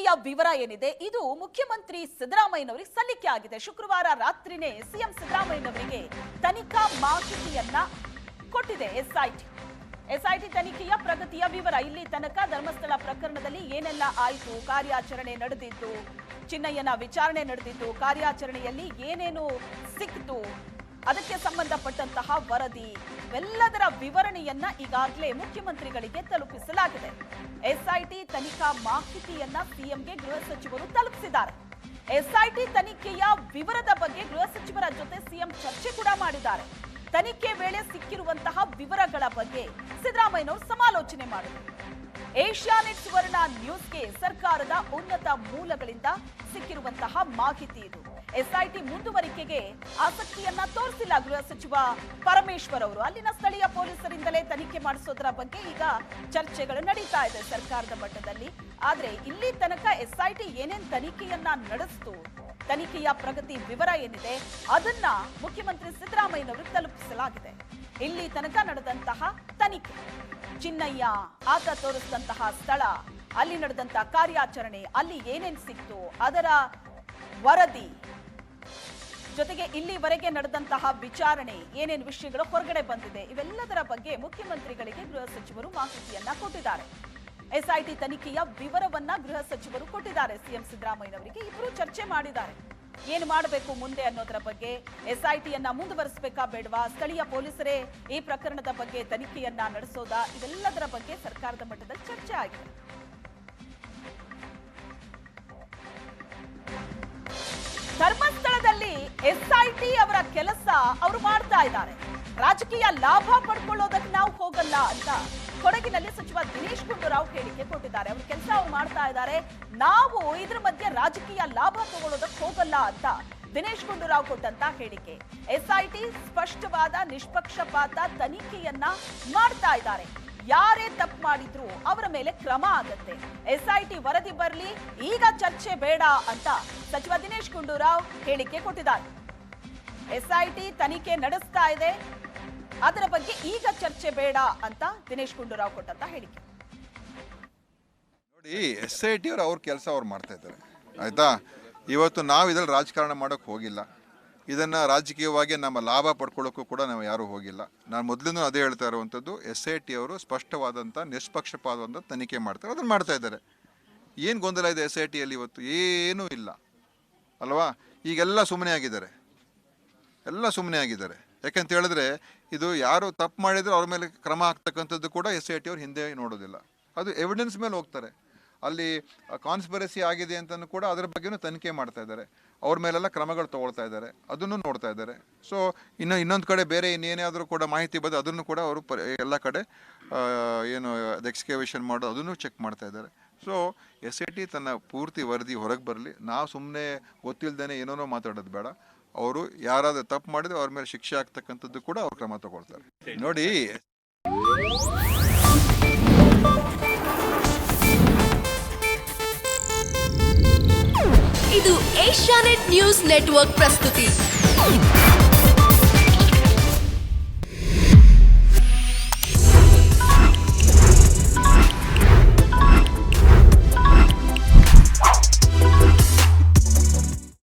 ತನಿಖೆಯ ವಿವರ ಏನಿದೆ? ಇದು ಮುಖ್ಯಮಂತ್ರಿ ಸಿದ್ದರಾಮಯ್ಯನವರಿಗೆ ಸಲ್ಲಿಕೆ ಆಗಿದೆ. ಶುಕ್ರವಾರ ರಾತ್ರಿನೇ ಸಿಎಂ ಸಿದ್ದರಾಮಯ್ಯನವರಿಗೆ ತನಿಖಾ ಮಾಹಿತಿಯನ್ನ ಕೊಟ್ಟಿದೆ ಎಸ್ಐಟಿ. ಎಸ್ಐಟಿ ತನಿಖೆಯ ಪ್ರಗತಿಯ ವಿವರ. ಇಲ್ಲಿ ತನಕ ಧರ್ಮಸ್ಥಳ ಪ್ರಕರಣದಲ್ಲಿ ಏನೆಲ್ಲ ಆಯಿತು? ಕಾರ್ಯಾಚರಣೆ ನಡೆದಿದ್ದು, ಚಿನ್ನಯ್ಯನ ವಿಚಾರಣೆ ನಡೆದಿದ್ದು, ಕಾರ್ಯಾಚರಣೆಯಲ್ಲಿ ಏನೇನು ಸಿಕ್ತು ಅದಕ್ಕೆ ಸಂಬಂಧಪಟ್ಟಂತಹ ವರದಿ, ಇವೆಲ್ಲದರ ವಿವರಣೆಯನ್ನ ಈಗಾಗಲೇ ಮುಖ್ಯಮಂತ್ರಿಗಳಿಗೆ ತಲುಪಿಸಲಾಗಿದೆ. ಎಸ್ಐಟಿ ತನಿಖಾ ಮಾಹಿತಿಯನ್ನ ಸಿಎಂಗೆ ಗೃಹ ಸಚಿವರು ತಲುಪಿಸಿದ್ದಾರೆ. ಎಸ್ಐಟಿ ತನಿಖೆಯ ವಿವರದ ಬಗ್ಗೆ ಗೃಹ ಸಚಿವರ ಜೊತೆ ಸಿಎಂ ಚರ್ಚೆ ಕೂಡ ಮಾಡಿದ್ದಾರೆ. ತನಿಖೆ ವೇಳೆ ಸಿಕ್ಕಿರುವಂತಹ ವಿವರಗಳ ಬಗ್ಗೆ ಸಿದ್ದರಾಮಯ್ಯನವರು ಸಮಾಲೋಚನೆ ಮಾಡಿದರು. ಏಷ್ಯಾನೆಟ್ ಸುವರ್ಣ ನ್ಯೂಸ್ಗೆ ಸರ್ಕಾರದ ಉನ್ನತ ಮೂಲಗಳಿಂದ ಸಿಕ್ಕಿರುವಂತಹ ಮಾಹಿತಿ ಇದು. ಎಸ್ಐಟಿ ಮುಂದುವರಿಕೆಗೆ ಆಸಕ್ತಿಯನ್ನ ತೋರಿಸಿಲ್ಲ ಗೃಹ ಸಚಿವ ಪರಮೇಶ್ವರ್ ಅವರು. ಅಲ್ಲಿನ ಸ್ಥಳೀಯ ಪೊಲೀಸರಿಂದಲೇ ತನಿಖೆ ಮಾಡಿಸೋದ್ರ ಬಗ್ಗೆ ಈಗ ಚರ್ಚೆಗಳು ನಡೀತಾ ಇದೆ ಸರ್ಕಾರದ ಮಟ್ಟದಲ್ಲಿ. ಆದ್ರೆ ಇಲ್ಲಿ ತನಕ ಎಸ್ಐಟಿ ಏನೇನ್ ತನಿಖೆಯನ್ನ ನಡೆಸ್ತು, ತನಿಖೆಯ ಪ್ರಗತಿ ವಿವರ ಏನಿದೆ, ಅದನ್ನ ಮುಖ್ಯಮಂತ್ರಿ ಸಿದ್ದರಾಮಯ್ಯನವರು ತಲುಪಿಸಲಾಗಿದೆ. ಇಲ್ಲಿ ತನಕ ನಡೆದಂತಹ ತನಿಖೆ. ಚಿನ್ನಯ್ಯ ಆತ ತೋರಿಸಿದಂತಹ ಸ್ಥಳ, ಅಲ್ಲಿ ನಡೆದಂತಹ ಕಾರ್ಯಾಚರಣೆ, ಅಲ್ಲಿ ಏನೇನ್ ಸಿಕ್ತು, ಅದರ ವರದಿ ಜೊತೆಗೆ ಇಲ್ಲಿವರೆಗೆ ನಡೆದಂತಹ ವಿಚಾರಣೆ, ಏನೇನು ವಿಷಯಗಳು ಹೊರಗಡೆ ಬಂದಿದೆ, ಇವೆಲ್ಲದರ ಬಗ್ಗೆ ಮುಖ್ಯಮಂತ್ರಿಗಳಿಗೆ ಗೃಹ ಸಚಿವರು ಮಾಹಿತಿಯನ್ನ ಕೊಟ್ಟಿದ್ದಾರೆ. ಎಸ್ಐಟಿ ತನಿಖೆಯ ವಿವರವನ್ನ ಗೃಹ ಸಚಿವರು ಕೊಟ್ಟಿದ್ದಾರೆ. ಸಿಎಂ ಸಿದ್ದರಾಮಯ್ಯನವರಿಗೆ ಇಬ್ಬರು ಚರ್ಚೆ ಮಾಡಿದ್ದಾರೆ. ಏನು ಮಾಡಬೇಕು ಮುಂದೆ ಅನ್ನೋದರ ಬಗ್ಗೆ, ಎಸ್ಐಟಿಯನ್ನ ಮುಂದುವರಿಸಬೇಕಾ ಬೇಡವಾ? ಸ್ಥಳೀಯ ಪೊಲೀಸರೇ ಈ ಪ್ರಕರಣದ ಬಗ್ಗೆ ತನಿಖೆಯನ್ನ ನಡೆಸೋದಾ? ಇದೆಲ್ಲದರ ಬಗ್ಗೆ ಸರ್ಕಾರದ ಮಟ್ಟದಲ್ಲಿ ಚರ್ಚೆ ಆಗಿದೆ. ಧರ್ಮಸ್ಥಳದಲ್ಲಿ ಎಸ್ಐಟಿ ಅವರ ಕೆಲಸ ಅವರು ಮಾಡ್ತಾ ಇದ್ದಾರೆ. ರಾಜಕೀಯ ಲಾಭ ಪಡ್ಕೊಳ್ಳೋದಕ್ಕೆ ನಾವು ಹೋಗಲ್ಲ ಅಂತ ಕೊಡಗಿನಲ್ಲಿ ಸಚಿವ ದಿನೇಶ್ ಗುಂಡೂರಾವ್ ಹೇಳಿಕೆ ಕೊಟ್ಟಿದ್ದಾರೆ. ಅವ್ರ ಕೆಲಸ ಅವ್ರು ಮಾಡ್ತಾ ಇದ್ದಾರೆ. ನಾವು ಇದ್ರ ಮಧ್ಯೆ ರಾಜಕೀಯ ಲಾಭ ತಗೊಳ್ಳೋದಕ್ಕೆ ಹೋಗಲ್ಲ ಅಂತ ದಿನೇಶ್ ಗುಂಡೂರಾವ್ ಕೊಟ್ಟಂತ ಹೇಳಿಕೆ. ಎಸ್ಐಟಿ ಸ್ಪಷ್ಟವಾದ, ನಿಷ್ಪಕ್ಷಪಾತ ತನಿಖೆಯನ್ನ ಮಾಡ್ತಾ ಇದ್ದಾರೆ. ಯಾರೇ ತಪ್ಪು ಮಾಡಿದ್ರು ಅವರ ಮೇಲೆ ಕ್ರಮ ಆಗತ್ತೆ. ಎಸ್ಐಟಿ ವರದಿ ಬರಲಿ, ಈಗ ಚರ್ಚೆ ಬೇಡ ಅಂತ ಸಚಿವ ದಿನೇಶ್ ಗುಂಡೂರಾವ್ ಹೇಳಿಕೆ ಕೊಟ್ಟಿದ್ದಾರೆ. ಎಸ್ಐಟಿ ತನಿಖೆ ನಡೆಸ್ತಾ ಇದೆ. ಅದರ ಬಗ್ಗೆ ಈಗ ಚರ್ಚೆ ಬೇಡ ಅಂತ ದಿನೇಶ್ ಗುಂಡೂರಾವ್ ಕೊಟ್ಟಂತ ಹೇಳಿಕೆ. ನೋಡಿ ಎಸ್ ಐ ಟಿ ಅವರು ಅವ್ರ ಕೆಲಸ ಅವ್ರು ಮಾಡ್ತಾ ಇದ್ದಾರೆ. ಆಯ್ತಾ? ಇವತ್ತು ನಾವು ಇದ್ರಲ್ಲಿ ರಾಜಕಾರಣ ಮಾಡೋಕೆ ಹೋಗಿಲ್ಲ. ಇದನ್ನು ರಾಜಕೀಯವಾಗಿ ನಮ್ಮ ಲಾಭ ಪಡ್ಕೊಳ್ಳೋಕ್ಕೂ ಕೂಡ ನಾವು ಯಾರೂ ಹೋಗಿಲ್ಲ. ನಾನು ಮೊದಲಿಂದ ಅದೇ ಹೇಳ್ತಾ ಇರುವಂಥದ್ದು ಎಸ್ ಐ ಟಿ ಅವರು ಸ್ಪಷ್ಟವಾದಂಥ ನಿಷ್ಪಕ್ಷಪಾತವಾದಂಥ ತನಿಖೆ ಮಾಡ್ತಾರೆ. ಅದನ್ನು ಮಾಡ್ತಾ ಇದ್ದಾರೆ. ಏನು ಗೊಂದಲ ಇದೆ ಎಸ್ ಐ ಟಿಯಲ್ಲಿ ಇವತ್ತು? ಏನೂ ಇಲ್ಲ. ಅಲ್ವಾ? ಈಗೆಲ್ಲ ಸುಮ್ಮನೆ ಆಗಿದ್ದಾರೆ. ಎಲ್ಲ ಸುಮ್ಮನೆ ಆಗಿದ್ದಾರೆ. ಯಾಕಂತ ಹೇಳಿದ್ರೆ ಇದು ಯಾರು ತಪ್ಪು ಮಾಡಿದ್ರು ಅವ್ರ ಮೇಲೆ ಕ್ರಮ ಆಗ್ತಕ್ಕಂಥದ್ದು ಕೂಡ ಎಸ್ ಐ ಟಿ ಅವ್ರು ಹಿಂದೆ ನೋಡೋದಿಲ್ಲ. ಅದು ಎವಿಡೆನ್ಸ್ ಮೇಲೆ ಹೋಗ್ತಾರೆ. ಅಲ್ಲಿ ಕಾನ್ಸ್ಪರೆಸಿ ಆಗಿದೆ ಅಂತಲೂ ಕೂಡ ಅದರ ಬಗ್ಗೆನೂ ತನಿಖೆ ಮಾಡ್ತಾ ಇದ್ದಾರೆ. ಅವ್ರ ಮೇಲೆಲ್ಲ ಕ್ರಮಗಳು ತಗೊಳ್ತಾ ಇದ್ದಾರೆ. ಅದನ್ನು ನೋಡ್ತಾ ಇದ್ದಾರೆ. ಸೊ ಇನ್ನು ಇನ್ನೊಂದು ಕಡೆ ಬೇರೆ ಇನ್ನೇನಾದರೂ ಕೂಡ ಮಾಹಿತಿ ಬಂದು ಅದನ್ನು ಕೂಡ ಅವರು ಪ, ಎಲ್ಲ ಕಡೆ ಏನು ಎಕ್ಸ್ಕೇವೇಷನ್ ಮಾಡೋದು ಅದನ್ನು ಚೆಕ್ ಮಾಡ್ತಾ ಇದ್ದಾರೆ. ಸೊ ಎಸ್ ಐ ಟಿ ತನ್ನ ಪೂರ್ತಿ ವರದಿ ಹೊರಗೆ ಬರಲಿ. ನಾವು ಸುಮ್ಮನೆ ಗೊತ್ತಿಲ್ಲದೇ ಏನೇನೋ ಮಾತಾಡೋದು ಬೇಡ. ಅವರು ಯಾರಾದರೂ ತಪ್ಪು ಮಾಡಿದ್ರೆ ಅವ್ರ ಮೇಲೆ ಶಿಕ್ಷೆ ಆಗ್ತಕ್ಕಂಥದ್ದು ಕೂಡ ಅವ್ರು ಕ್ರಮ ತಗೊಳ್ತಾರೆ. ನೋಡಿ. ಇದು ಏಷ್ಯಾನೆಟ್ ನ್ಯೂಸ್ ನೆಟ್ವರ್ಕ್ ಪ್ರಸ್ತುತಿ.